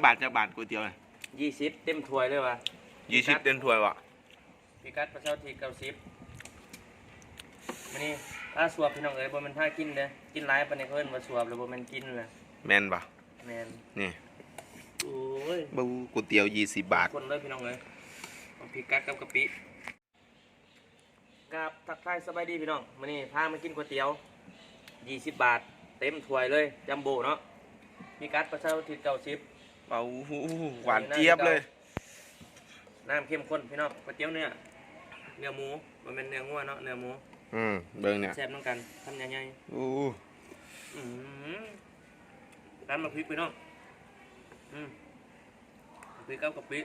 พี่น้องจักบาทจักบาทก๋วยเตี๋ยวยี่สิบเต็มถ้วยเลยว่ะยี่สิบเต็มถ้วยวะพิกัดประชาทีเก้าสิบมันนี่ถ้าสวบพี่น้องเอ้ยบ่แมันท่ากินเด้อกินหลายปานนี้เขาเอิ้นว่าสวบหรือบ่แมันกินเลยแม่นปะแม่นนี่โอ้ยบูก๋วยเตี๋ยวยี่สิบบาทคนเลยพี่น้องเอ้ยเอาพิกัดกับกะปิกับทักทายสบายดีพี่น้องมื้อนี้พามากินก๋วยเตี๋ยว20บาท เต็มถ้วยเลยจัมโบ้เนาะพิกัดประชาทีเก้าสิบ เบาหวานเจี๊ยบเลย น้ำเข้มข้นพี่น้องก๋วยเตี๋ยวเนื้อเนื้อหมูมันเป็นเนื้องัวเนาะเนื้อหมูอืมเบิ่งเนี่ยแซ่บน้ำกันทำใหญ่อู้ๆอืมร้านมาพริกพี่น้องอืมพริกกับกะปิ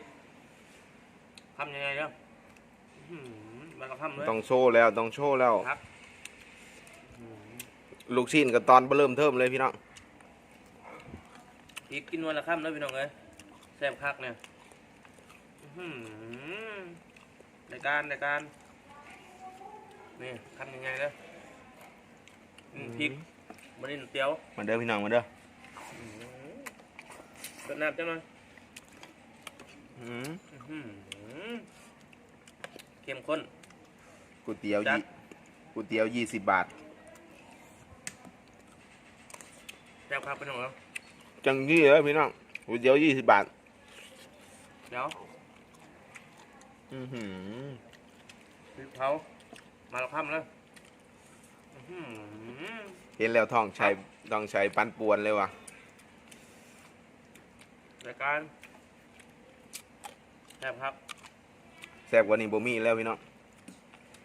ทำใหญ่ๆเนาะอืมมันก็ทำเลยต้องโชว์แล้วต้องโชว์แล้วครับอืมลูกชิ้นกับตอนเริ่มเทิมเลยพี่น้อง พริกกินวันละคำเลยพี่น้องเอ้ยแซ่บคักเนี่ยในการในการนี่ทำยังไงเลยพริกมันนี่เตียวมาเด้อพี่น้องมาเด้อเปิดน้ำจังหน่อยอืมเข้มข้นก๋วยเตี๋ยวยี่ก๋วยเตี๋ยวยี่สิบบาทแซ่บครับพี่น้องครับ จังยี่เลยพี่น้องก๋วยเตี๋ยวยี่สิบบาท เดี๋ยวอือหือพริกเผามาและคำเลยอื้อหือเห็นแล้วท้องใช้ต้องใช้ปันป่วนเลยว่ะรายการแซ่บครับ แซ่บกว่านี้บ่มีแล้วพี่น้อง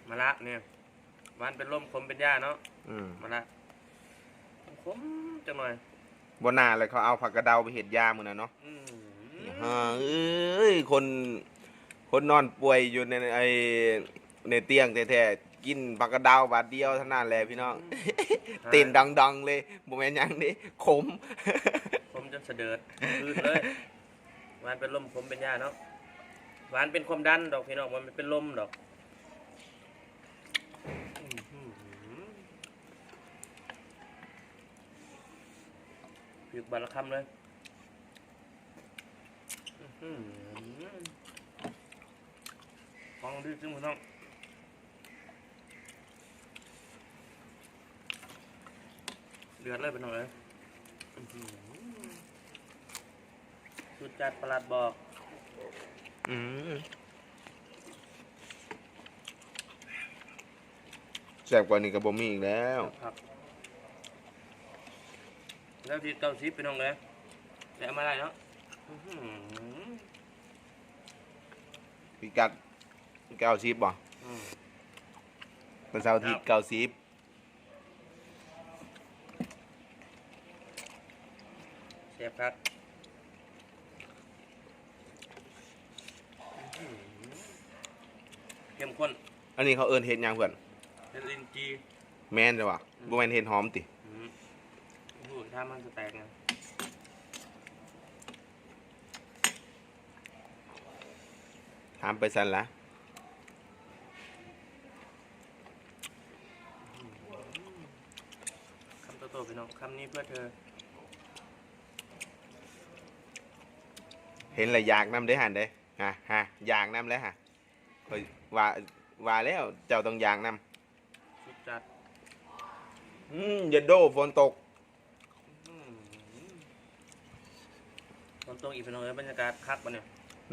มาละเนี่ยหวานเป็นลมคมเป็นหญ้าเนาะอืมมาละคมจังหน่อย บ่น่าเลยเขาเอาผักกระเดาไปเห็ดยามื้อน่ะเนาะอืมฮ่าเอ้ยคนคนนอนป่วยอยู่ในไอในเตียงแท้ๆกินผักกระเดาบาทเดียวเท่านั้นแหละพี่น้องเต้นดังๆเลยบ่แม่นหยังนี่ขมคมจนเสดิร์ดคืนเลย หวานเป็นลมคมเป็นหญ้าเนาะ หวานเป็นความดันดอกพี่น้องมันเป็นลมดอกอื้อหือ พริกบาละคำเลยอื้อหือของดีจริงพี่น้องเดือดเลยเป็นหน่อยเลยอื้อหือสุดจัดประหลัดบอก อืมแซ่บกว่านี้ก็บ่มีอีกแล้วครับ แล้วที่เก้าสิบเป็นหน่องเลยแต่เอามาได้เนาะอื้อหือพิกัดเก้าสิบบ่อืมเป็นเสาร์อาทิตย์เก้าสิบเสียบครับอื้อหือเข้มข้น อันนี้เขาเอิ้นเห็ดหยังเพื่อนเป็นลินจี แม่นจ้ะวะบ่แม่นเห็ดหอมติอืมโอ้โห ถ้ามันจะแตกนะถามไปสั่นละคำโตๆพี่น้องคำนี้เพื่อเธอ เห็นและอยากนำได้หันเด้ฮะฮะอยากนำแล้วฮะเฮ้ยว่าว่าแล้วเจ้าต้องอยากนำสุดจัด อืมอย่าโดฝนตก อืม ฝนตกอีกพี่น้องเอ้ยบรรยากาศคักปะเนี่ย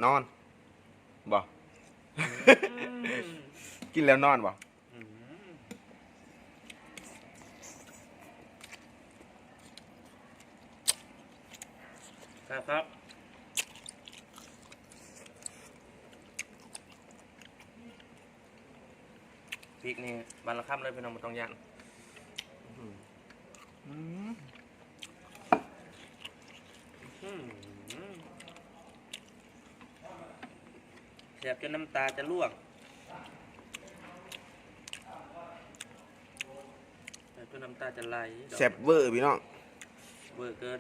นอนบ่อืมกินแล้วนอนบ่อืมครับครับพริกนี่บานละค่ำเลยพี่น้องมาต้องยันอืม อืมแส บจนน้ำตาจะล่วงแสบจนน้ำตาจะไหลดอกแซ่บเวอร์พี่น้องเวอร์เกิน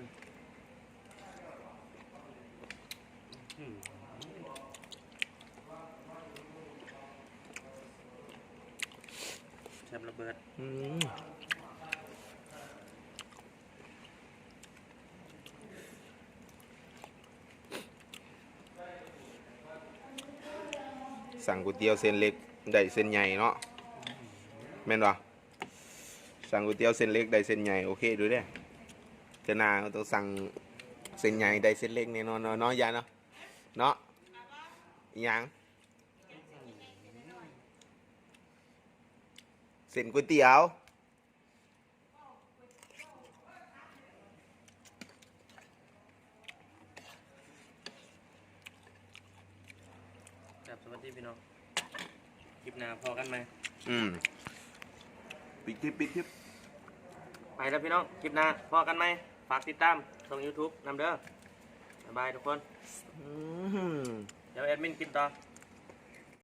อืมแสบระเบิด อืม สั่งก๋วยเตี๋ยวเส้นเล็กได้เส้นใหญ่เนาะแม่นบ่สั่งก๋วยเตี๋ยวเส้นเล็กได้เส้นใหญ่โอเคดูเด้จะนาต้องสั่งเส้นใหญ่ได้เส้นเล็กแน่นอนเนาะเนาะยาเนาะเนาะยังเส้นก๋วยเตี๋ยว ครับสวัสดีพี่น้องคลิปหน้าพอกันไหมอืมปิดคลิปปิดคลิปไปแล้วพี่น้องคลิปหน้าพอกันไหมฝากติดตามช่อง YouTube นำเด้อบ๊ายบายทุกคนอืมเดี๋ยวแอดมินกินต่อ